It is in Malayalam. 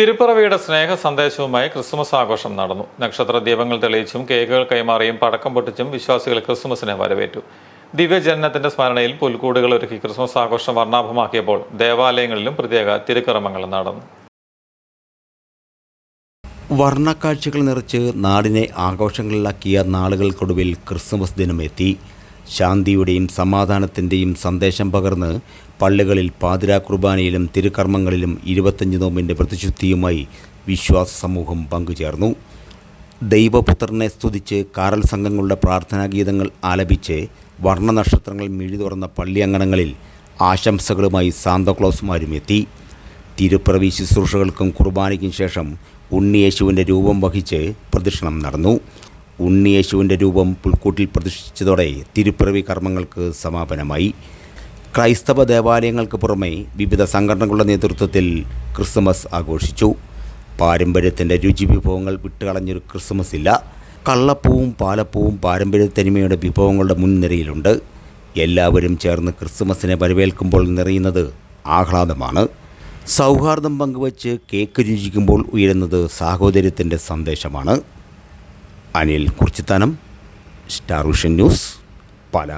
തിരുപ്പിറവിയുടെ സ്നേഹ സന്ദേശവുമായി ക്രിസ്മസ് ആഘോഷം നടന്നു. നക്ഷത്ര ദീപങ്ങൾ തെളിയിച്ചും കേക്കുകൾ കൈമാറിയും പടക്കം പൊട്ടിച്ചും വിശ്വാസികൾ ക്രിസ്മസിനെ വരവേറ്റു. ദിവ്യജനനത്തിന്റെ സ്മരണയിൽ പുൽക്കൂടുകൾ ഒരുക്കി ക്രിസ്മസ് ആഘോഷം വർണാഭമാക്കിയപ്പോൾ ദേവാലയങ്ങളിലും പ്രത്യേക തിരുക്കർമ്മങ്ങൾ നടന്നു. വർണക്കാഴ്ചകൾ നിറച്ച് നാടിനെ ആഘോഷങ്ങളിലാക്കിയ നാളുകൾക്കൊടുവിൽ ക്രിസ്മസ് ദിനമെത്തി. ശാന്തിയുടെയും സമാധാനത്തിന്റെയും സന്ദേശം പകർന്ന് പള്ളികളിൽ പാതിരാ കുർബാനയിലും തിരുക്കർമ്മങ്ങളിലും ഇരുപത്തഞ്ച് നോമ്പിന്റെ പ്രതിശുദ്ധിയുമായി വിശ്വാസ സമൂഹം പങ്കുചേർന്നു. ദൈവപുത്രനെ സ്തുതിച്ച് കാറൽ സംഘങ്ങളുടെ പ്രാർത്ഥനാഗീതങ്ങൾ ആലപിച്ച് വർണനക്ഷത്രങ്ങൾ മിഴി തുറന്ന പള്ളിയങ്കണങ്ങളിൽ ആശംസകളുമായി സാന്തക്ലോസുമാരും എത്തി. തിരുപ്പിറവി ശുശ്രൂഷകൾക്കും കുർബാനയ്ക്കും ശേഷം ഉണ്ണിയേശുവിന്റെ രൂപം വഹിച്ച് പ്രദക്ഷിണം നടന്നു. ഉണ്ണിയേശുവിന്റെ രൂപം പുൽക്കൂട്ടിൽ പ്രതിഷ്ഠിച്ചതോടെ തിരുപ്പിറവി കർമ്മങ്ങൾക്ക് സമാപനമായി. ക്രൈസ്തവ ദേവാലയങ്ങൾക്ക് പുറമെ വിവിധ സംഘടനകളുടെ നേതൃത്വത്തിൽ ക്രിസ്മസ് ആഘോഷിച്ചു. പാരമ്പര്യത്തിന്റെ രുചി വിഭവങ്ങൾ വിട്ടുകളഞ്ഞൊരു ക്രിസ്മസ് ഇല്ല. കള്ളപ്പൂവും പാലപ്പൂവും പാരമ്പര്യത്തനിമയുടെ വിഭവങ്ങളുടെ മുൻനിരയിലുണ്ട്. എല്ലാവരും ചേർന്ന് ക്രിസ്മസിനെ വരവേൽക്കുമ്പോൾ നിറയുന്നത് ആഹ്ലാദമാണ്. സൗഹാർദ്ദം പങ്കുവച്ച് കേക്ക് രുചിക്കുമ്പോൾ ഉയരുന്നത് സാഹോദര്യത്തിന്റെ സന്ദേശമാണ്. Anil Kurichithanam star vision news Pala.